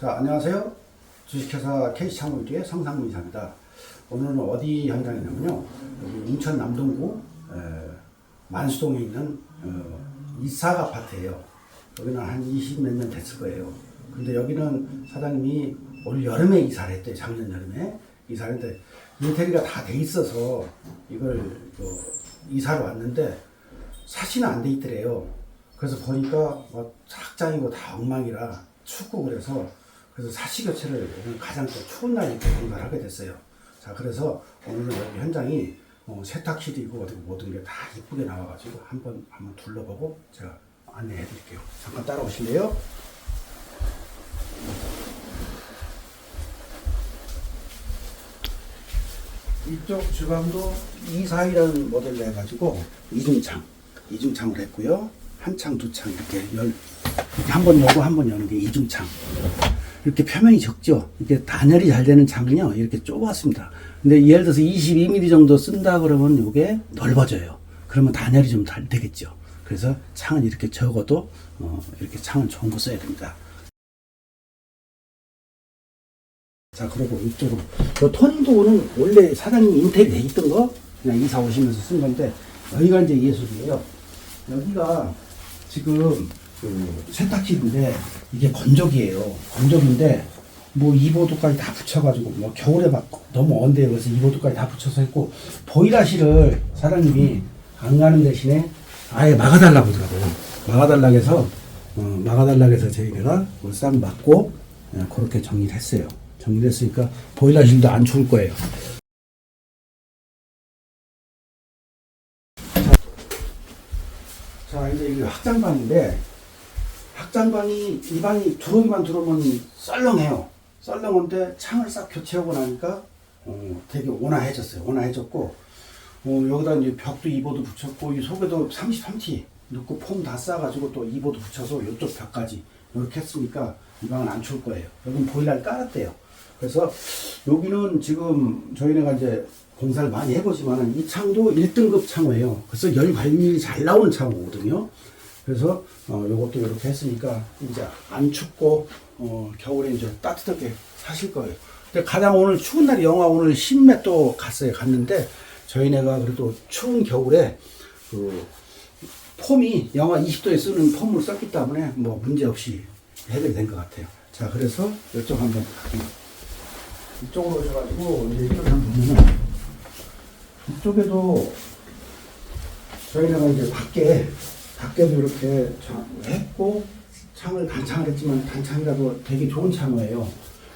자, 안녕하세요. 주식회사 K시창물기의 성상무 이사입니다. 오늘은 어디 현장이냐면요. 여기 인천 남동구 에, 만수동에 있는 어, 이삭 아파트예요. 여기는 한 20 몇 년 됐을 거예요. 근데 여기는 사장님이 올 여름에 이사를 했대요. 작년 여름에 이사를 했는데 인테리어가 다 돼 있어서 이걸 그 이사를 왔는데 사시는 안 돼 있더래요. 그래서 보니까 뭐 착장이고 다 엉망이라 춥고 그래서 그래서 사시 교체를 오늘 가장 또 추운 날에 공사를 하게 됐어요. 자 그래서 오늘은 여기 현장이 어, 세탁실이 있고 어디 모든 게 다 이쁘게 나와가지고 한번 한번 둘러보고 제가 안내해 드릴게요. 잠깐 따라오실래요? 이쪽 주방도 이사이라는 모델로 해가지고 이중창, 이중창을 했고요. 한 창, 두 창 이렇게 열, 한 번 열고 한 번 여는 게 이중창. 이렇게 표면이 적죠. 이렇게 단열이 잘 되는 창은요, 이렇게 좁았습니다. 근데 예를 들어서 22mm 정도 쓴다 그러면 이게 넓어져요. 그러면 단열이 좀 잘 되겠죠. 그래서 창은 이렇게 적어도 어, 이렇게 창은 좋은 거 써야 됩니다. 자, 그리고 이쪽으로. 요 톤도는 원래 사장님 인테리어 돼 있던 거 그냥 이사 오시면서 쓴 건데 여기가 이제 예술이에요. 여기가 지금 그 세탁실인데 이게 건조기예요. 건조기인데 뭐 2보드까지 다 붙여가지고 뭐 겨울에 막 너무 언데요. 그래서 2보드까지 다 붙여서 했고 보일러실을 사장님이 안 가는 대신에 아예 막아달라고 하더라고요. 막아달라고 해서 어, 막아달라고 해서 저희가 싹 막고 예, 그렇게 정리를 했어요. 정리를 했으니까 보일러실도 안 추울 거예요. 자, 이제 이게 확장방인데, 확장방이, 이 방이 들어오기만 들어오면 썰렁해요. 썰렁한데 창을 싹 교체하고 나니까, 어, 되게 온화해졌어요. 온화해졌고, 어, 여기다 이제 벽도 2보드 붙였고, 이 속에도 33T 넣고 폼 다 싸가지고 또 2보드 붙여서 이쪽 벽까지 이렇게 했으니까 이 방은 안 추울 거예요. 여기는 보일러를 깔았대요. 그래서 여기는 지금 저희네가 이제 공사를 많이 해보지만 이 창도 1등급 창호예요. 그래서 열 발열이 잘 나오는 창호거든요. 그래서 어, 요것도 이렇게 했으니까 이제 안 춥고 어, 겨울에 이제 따뜻하게 사실 거예요. 근데 가장 오늘 추운 날이 영하 오늘 10몇 도 갔어요. 갔는데 저희네가 그래도 추운 겨울에 그 폼이 영하 20도에 쓰는 폼을 썼기 때문에 뭐 문제 없이 해결이 된것 같아요. 자, 그래서 이쪽 한번 갈게요. 이쪽으로 오셔가지고 이제 이쪽에 한번 보면은 이쪽에도 저희가 이제 밖에 밖에도 이렇게 참 했고 창을 단창을 했지만 단창이라도 되게 좋은 창호예요.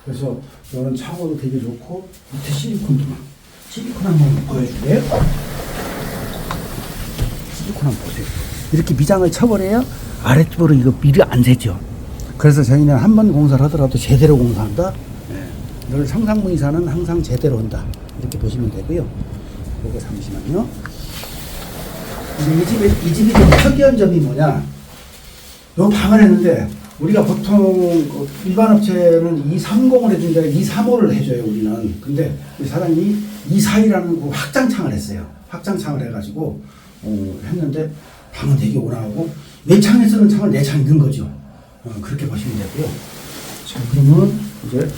그래서 이런 창호도 되게 좋고 밑에 실리콘도 막 실리콘 한번 보여줄게요. 실리콘 한번 보세요. 이렇게 미장을 쳐버려야 아래쪽으로 이거 미리 안 새죠. 그래서 저희는 한 번 공사를 하더라도 제대로 공사한다. 예. 늘 상상문 이사는 항상 제대로 한다. 이렇게 보시면 되고요. 요거 잠시만요. 이 집에, 이 집이 좀 특이한 점이 뭐냐. 요 방을 했는데, 우리가 보통 그 일반 업체는 230을 해준다 235를 해줘요, 우리는. 근데 이 사장님이 242라는 그 확장창을 했어요. 확장창을 해가지고, 어, 했는데, 방은 되게 오나하고, 내 창에 쓰는 창을 내 창에 넣은 거죠. 어, 그렇게 보시면 되고요. 자, 그러면 이제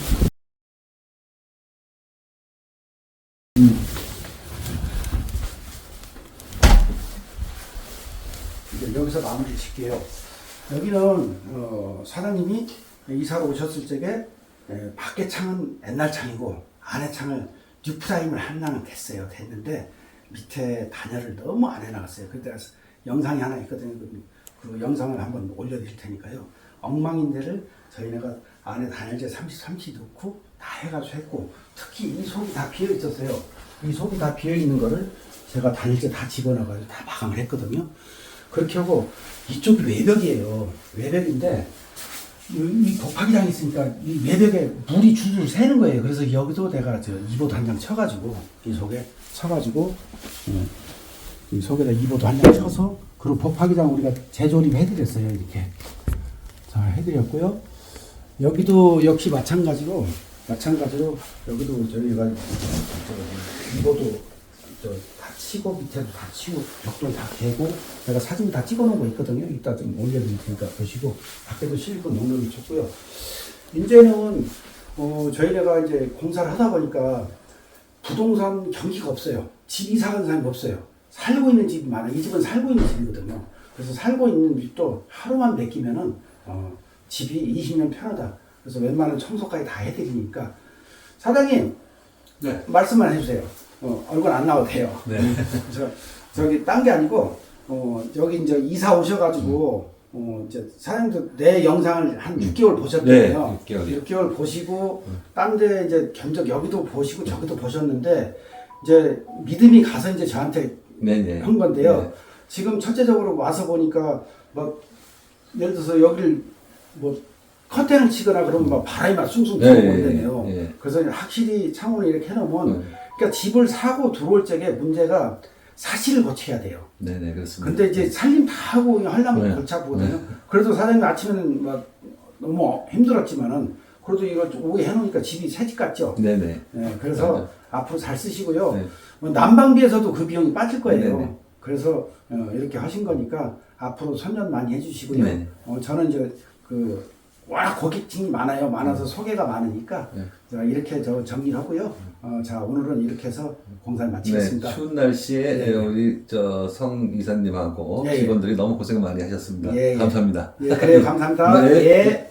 이제 여기서 마무리 짓게요. 여기는 어, 사장님이 이사가 오셨을 적에 에, 밖에 창은 옛날 창이고 안에 창을 뉴프라임을 하나는 됐어요. 됐는데 밑에 단열을 너무 안 해나갔어요. 그때 영상이 하나 있거든요. 그, 그 영상을 한번 올려드릴 테니까요. 엉망인데를 저희네가 안에 단열재 33치 넣고 다 해가지고 했고 특히 이 속이 다 비어 있었어요. 이 속이 다 비어 있는 거를 제가 단열재 다 집어넣어가지고 다 마감을 했거든요. 그렇게 하고 이쪽이 외벽이에요. 외벽인데 이, 이 곱하기장이 있으니까 이 외벽에 물이 줄줄 새는 거예요. 그래서 여기도 내가 저 이보드 한장 쳐가지고 이 속에 쳐가지고 음, 이 속에다 이보드 한장 쳐서 그리고 곱하기장 우리가 재조립 해드렸어요. 이렇게 자 해드렸고요. 여기도 역시 마찬가지로 마찬가지로 여기도 저희가 저 이보드 저다 치고 밑에도 다 치고 벽돌 다 개고 제가 사진 다 찍어 놓은 거 있거든요. 이따 좀 올려드릴 테니까 보시고 밖에도 실리콘 농력이 쳤고요. 이제는 어, 저희네가 이제 공사를 하다 보니까 부동산 경기가 없어요. 집 이사 간 사람이 없어요. 살고 있는 집이 많아. 이 집은 살고 있는 집이거든요. 그래서 살고 있는 집도 하루만 맡기면은 어, 집이 20년 편하다. 그래서 웬만한 청소까지 다 해드리니까 사장님 네. 말씀만 해주세요. 어, 얼굴 안 나와도 돼요. 네. 저 저기 딴 게 아니고 어 여기 이제 이사 오셔가지고 어 이제 사장님도 내 영상을 한 6개월 보셨잖아요. 네, 6개월이요. 6개월 보시고 딴 데 이제 견적 여기도 보시고 저기도 보셨는데 이제 믿음이 가서 이제 저한테 네 네. 한 건데요. 지금 첫째적으로 와서 보니까 뭐 예를 들어서 여기를 뭐 커튼을 치거나 그러면 막 바람이 막 숭숭 네, 들어오는데요. 예, 예. 그래서 확실히 창문을 이렇게 해놓으면 네. 그러니까 집을 사고 들어올 적에 문제가 사실을 고쳐야 돼요. 네네 그렇습니다. 근데 이제 살림 다 하고 그냥 하려면 네. 골치 아프거든요. 그래도 사장님 아침에는 막 너무 힘들었지만은 그래도 이거 오후에 해놓으니까 집이 새 집 같죠. 네네. 네, 그래서 네. 앞으로 잘 쓰시고요. 네. 뭐 난방비에서도 그 비용이 빠질 거예요. 네네. 그래서 어, 이렇게 하신 거니까 앞으로 선전 많이 해주시고요. 네. 어, 저는 이제 그 워낙 고객층이 많아요. 많아서 소개가 많으니까 네. 자, 이렇게 저 정리하고요. 어, 자 오늘은 이렇게 해서 공사를 네, 마치겠습니다. 추운 날씨에 네. 우리 저 성 이사님하고 예, 예. 직원들이 너무 고생 많이 하셨습니다. 예, 예. 감사합니다. 예, 그래요. 감사합니다. 네. 예.